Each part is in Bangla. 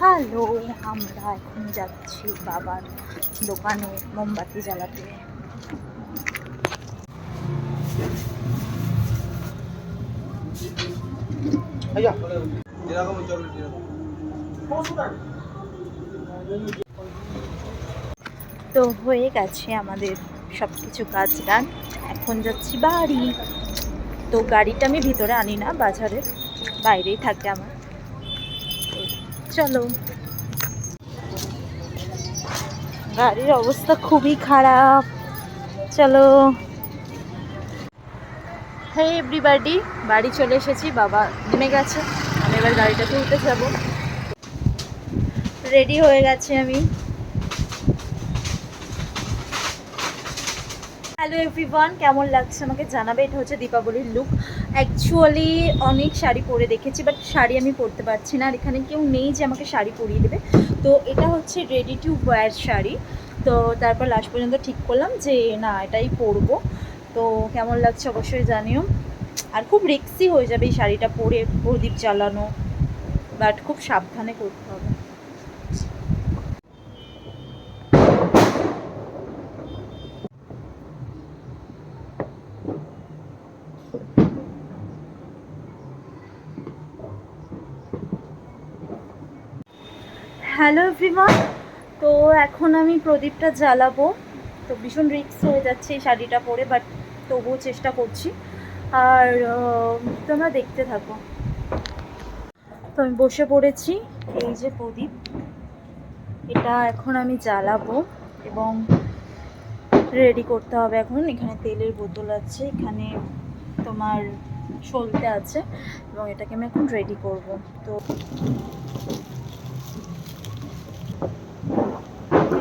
হ্যালো আমরা এখন যাচ্ছি বাবার দোকানে মোমবাতি জ্বালাতে। তো হয়ে গেছে আমাদের সব কিছু কাজ গান এখন যাচ্ছি বাড়ি। তো গাড়িটা আমি ভিতরে আনি না বাজারে বাইরেই থাকে আমার। চলো। গাড়ির অবস্থা খুবই খারাপ। চলো। হে এভরিবাডি বাড়ি চলে এসেছি, বাবা নেমে গেছে। আমি এবার গাড়িটা তুলতে যাব। রেডি হয়ে গেছে আমি। হ্যালো এভরিওয়ান কেমন লাগছে আমাকে জানাবে? এটা হচ্ছে দীপাবলির লুক অ্যাকচুয়ালি অনেক শাড়ি পরে দেখেছি বাট শাড়ি আমি পরতে পারছি না। আর এখানে কেউ নেই যে আমাকে শাড়ি পরিয়ে দেবে। তো এটা হচ্ছে রেডি টু ওয়্যার শাড়ি। তো তারপর লাস্ট পর্যন্ত ঠিক করলাম যে, না, এটাই পরবো। তো কেমন লাগছে অবশ্যই জানিও। আর খুব রিক্সি হয়ে যাবে এই শাড়িটা পরে, প্রদীপ জ্বালানো। বাট খুব সাবধানে করতে হবে। Hello everyone. তো এখন আমি প্রদীপটা জ্বালাবো। তো ভীষণ রিক্স হয়ে যাচ্ছে এই শাড়িটা পরে বাট তবুও চেষ্টা করছি। আর তোমরা দেখতে থাকো। তো আমি বসে পড়েছি, এই যে প্রদীপ। এটা এখন আমি জ্বালাবো এবং রেডি করতে হবে এখন। এখানে তেলের বোতল আছে, এখানে তোমার সলতে আছে এবং এটাকে আমি এখন রেডি করব। তো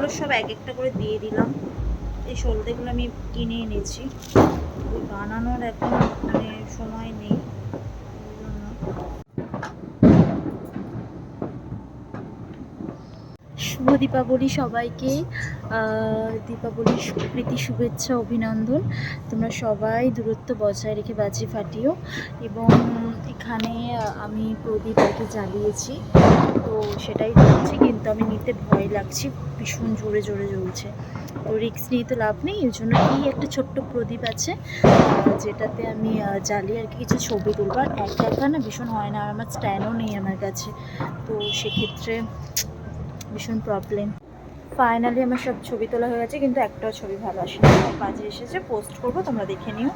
এগুলো সব এক একটা করে দিয়ে দিলাম। এই সলতেগুলো আমি কিনে এনেছি। বানানোর এখন মানে সময় নেই ওই জন্য। শুভ দীপাবলি সবাইকে। দীপাবলির প্রীতি শুভেচ্ছা, অভিনন্দন। তোমরা সবাই দূরত্ব বজায় রেখে বাজি ফাটিও। এবং এখানে আমি প্রদীপ কি জ্বালিয়েছি। তো সেটাই জ্বলছে কিন্তু আমি নিতে ভয় লাগছে। ভীষণ জোরে জোরে জ্বলছে। তো রিক্স নিয়ে তো লাভ নেই। এর জন্য এই একটা ছোট্ট প্রদীপ আছে যেটাতে আমি জ্বালিয়ে আর কি কিছু ছবি তুলবো। আর একা একা না, ভীষণ হয় না। আর আমার স্ট্যান্ডও নেই আমার কাছে। তো সেক্ষেত্রে ভীষণ প্রবলেম ফাইনালি আমার সব ছবি তোলা হয়ে গেছে কিন্তু একটাও ছবি ভালো আসেনি। বাজে এসেছে পোস্ট করব তোমরা দেখে নিও।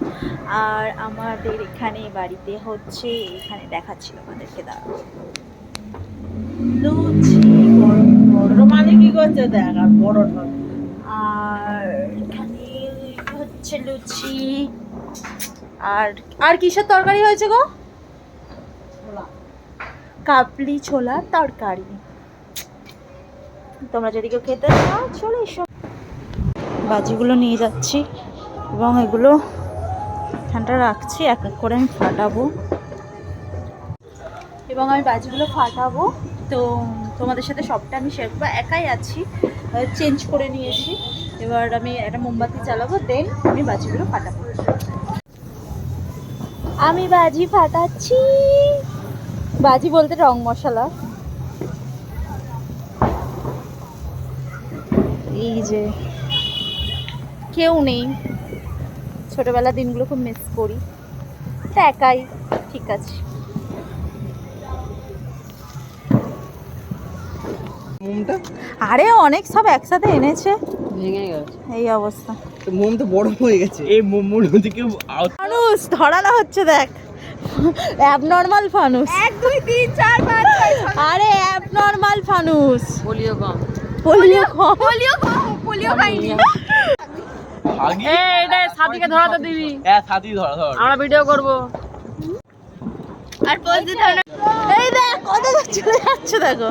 আর আমাদের এখানে বাড়িতে হচ্ছে এখানে দেখাচ্ছিল আমাদেরকে দাঁড়াও। লুচি গরম গরম। মানে কি করছে? দেখ আর বড় আর এখানে হচ্ছে লুচি। আর আর কিসের তরকারি হয়েছে গো? কাবলি ছোলার তরকারি। তোমরা যদি কেউ খেতে চাও, চলে এসো। বাজিগুলো নিয়ে যাচ্ছি এবং এগুলো ঠান্ডা রাখছি, এক এক করে আমি ফাটাবো। এবং আমি বাজিগুলো ফাটাবো, তো তোমাদের সাথে সবটা আমি শেয়ার করব। একাই আছি চেঞ্জ করে নিয়েছি। এবার আমি একটা মোমবাতি চালাবো দেন আমি বাজিগুলো ফাটাবো। আমি বাজি ফাটাচ্ছি। বাজি বলতে রং মশলা। এই যে কেউ নেই। ছোটবেলার দিনগুলো খুব মিস করি। তা একাই ঠিক আছে। আরে অনেক সব একসাথে এনেছে। ভেঙে গেছে। এই অবস্থা। মোম তো বড় হয়ে গেছে। এই মোমোর মধ্যে কেউ ফানুস ধরানো হচ্ছে দেখ। অ্যাবনর্মাল ফানুস। এক দুই তিন চার পাঁচ আরে অ্যাবনর্মাল ফানুস। বলিও কম পোলিও পোলিও পোলিও আগে এটা সাথীকে ধরাতে দিবি। হ্যাঁ সাথী ধর ধর। আমরা ভিডিও করব। আর পোজ দিতে এই দেখ কত চলে যাচ্ছে দেখো।